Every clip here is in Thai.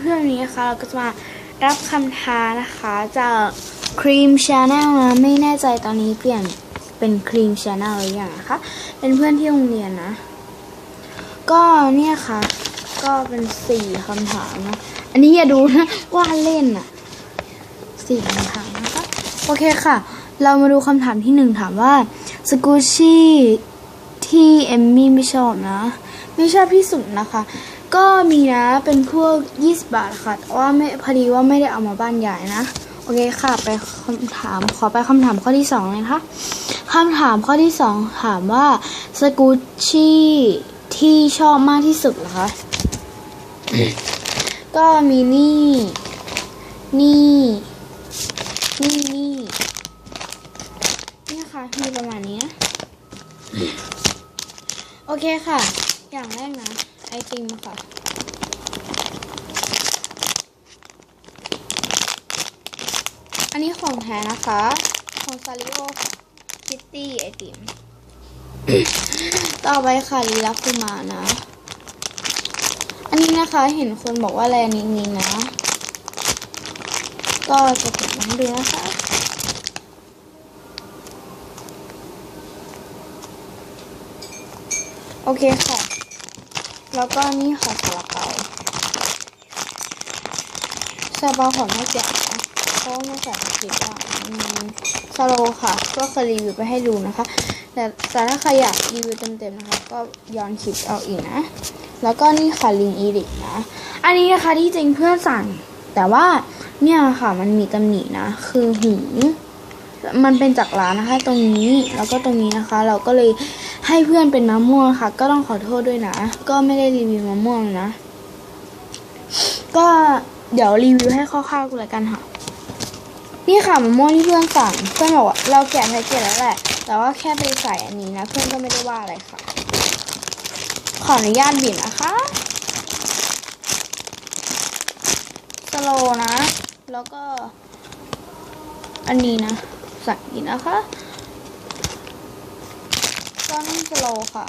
เพื่อนๆนนี้นะคะเราก็จะมารับคำท้านะคะจากครีมชาแนลนะไม่แน่ใจตอนนี้เปลี่ยนเป็นครีมชาแนลหรือยังนะคะเป็นเพื่อนที่โรงเรียนนะ ก็เนี่ยค่ะ ก็เป็นสี่คำถามนะอันนี้อย่าดูนะว่าเล่นอะสี่คำถามนะคะโอเคค่ะ เรามาดูคำถามที่หนึ่งถามว่าสกูชี่ที่เอมมี่ไม่ชอบนะ ไม่ชอบที่สุดนะคะ ก็มีนะเป็นพวก 20 บาทค่ะแต่ว่าไม่พอดีว่าไม่ได้เอามาบ้านใหญ่นะ โอเคค่ะไปคำถามขอไปคำถามข้อที่สองเลยนะคะคำถามข้อที่สองถามว่าสกูชี่ที่ชอบมากที่สุดเหรอคะก็มีนี่ นี่ นี่นี่นี่ค่ะมีประมาณนี้นะ โอเคค่ะ อย่างแรกนะ ไอติมค่ะ อันนี้ของแท้นะคะ ของซาริโอคิตตี้ไอติม ต่อไปค่ะลีลาคุมานะ อันนี้นะคะเห็นคนบอกว่าแลนิดนี้นะ ก็จะเก็บมาให้ดูนะคะโอเคค่ะ แล้วก็นี่ค่ะซาลาเปาซาลาเปาของแม่แจ๋วนะเพราะว่าแม่แจ๋วคิดว่าอืมซาโลค่ะ ก็เคยรีวิวไปให้ดูนะคะ แต่แต่ถ้าใครอยากรีวิวเต็มๆนะคะ ก็ย้อนคลิปเอาอีกนะ แล้วก็นี่ค่ะลิงอีริกนะ อันนี้นะคะที่จริงเพื่อนสั่ง แต่ว่าเนี่ยค่ะมันมีตำหนินะ คือหู มันเป็นจากร้านนะคะ ตรงนี้แล้วก็ตรงนี้นะคะ เราก็เลยให้เพื่อนเป็นมะม่วงค่ะ ก็ต้องขอโทษด้วยนะ ก็ไม่ได้รีวิวมะม่วงนะ ก็เดี๋ยวรีวิวให้คร่าวๆกันเลยกันค่ะ นี่ค่ะมะม่วงที่เพื่อนสั่งเพื่อนบอกว่าเราแกะแพ็กเกจแล้วแหละ แต่ว่าแค่ไปใส่อันนี้นะ เพื่อนก็ไม่ได้ว่าอะไรค่ะ ขออนุญาตบิดนะคะสโลนะ แล้วก็อันนี้นะ สักอีกนะคะก็นั่งสโลค่ะ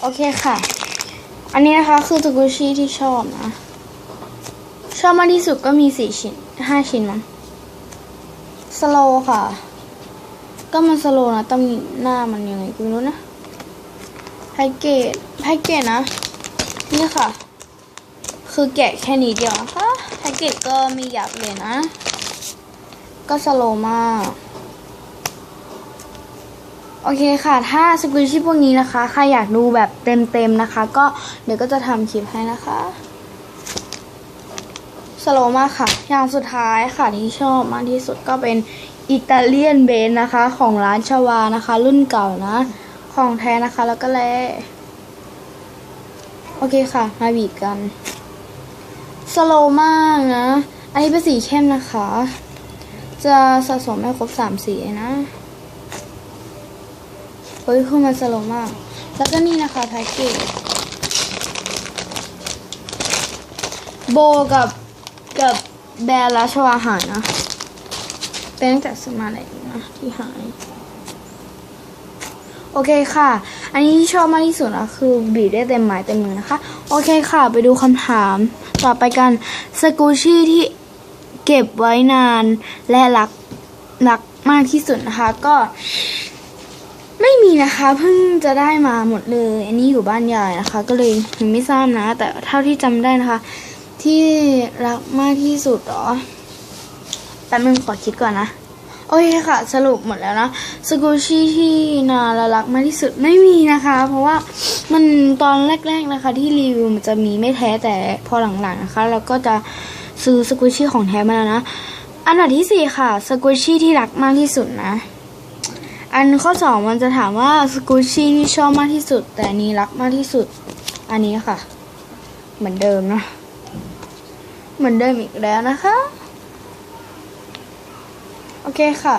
โอเคค่ะ อันนี้นะคะคือสกูชี่ที่ชอบนะ ชอบมากที่สุดก็มีสี่ชิ้นห้าชิ้นมั้งสโลค่ะ ก็มันสโลนะต้องหน้ามันยังไงก็ไม่รู้นะแพ็กเกจแพ็กเกจนะ นี่ค่ะ คือแกะแค่นี้เดียวนะคะแพ็กเกจก็ม่ยับเลยนะ ก็สโลมาก โอเคค่ะ ถ้าสกุลชิพพวกนี้นะคะ ใครอยากดูแบบเต็มๆนะคะ ก็เดี๋ยวก็จะทำคลิปให้นะคะสโลมากค่ะ อย่างสุดท้ายค่ะที่ชอบมากที่สุดก็เป็นอิตาเลียนเบนนะคะ ของร้านชวานะคะ รุ่นเก่านะ ของแท้นะคะแล้วก็แลโอเคค่ะ มาบีบกันสโลมากนะ อันนี้เป็นสีเข้มนะคะ จะสะสมให้ครบสามสีนะ เฮ้ยคือมันสโลมาก แล้วก็นี่นะคะแพ็กเกจโบกับกับแบรนด์ราชวาหารนะ เป็นตั้งแต่สมาอะไรนะที่หาย โอเคค่ะ อันนี้ที่ชอบมากที่สุดนะคือบีบได้เต็มไม้เต็มมือนะคะ โอเคค่ะ ไปดูคำถามต่อไปกัน สกูชี่ที่เก็บไว้นานและรักรักมากที่สุดนะคะ ก็ ไม่มีนะคะเพิ่งจะได้มาหมดเลย อันนี้อยู่บ้านใหญ่นะคะ ก็เลยยังไม่ทราบนะ แต่เท่าที่จำได้นะคะ ที่รักมากที่สุดหรอแป๊บนึงขอคิดก่อนนะ โอเคค่ะ สรุปหมดแล้วนะสกูชี่ที่นาละรักมากที่สุดไม่มีนะคะ เพราะว่ามันตอนแรก ๆนะคะ ที่รีวิวมันจะมีไม่แท้แต่พอหลังๆนะคะ เราก็จะซื้อสกูชี่ของแท้มาแล้วนะ อันดับที่สี่ค่ะสกูชี่ที่รักมากที่สุดนะ อันข้อสองมันจะถามว่าสกูชี่ที่ชอบมากที่สุด แต่นนี้รักมากที่สุด อันนี้ค่ะ เหมือนเดิมนะเหมือนเดิมอีกแล้วนะคะ โอเคค่ะ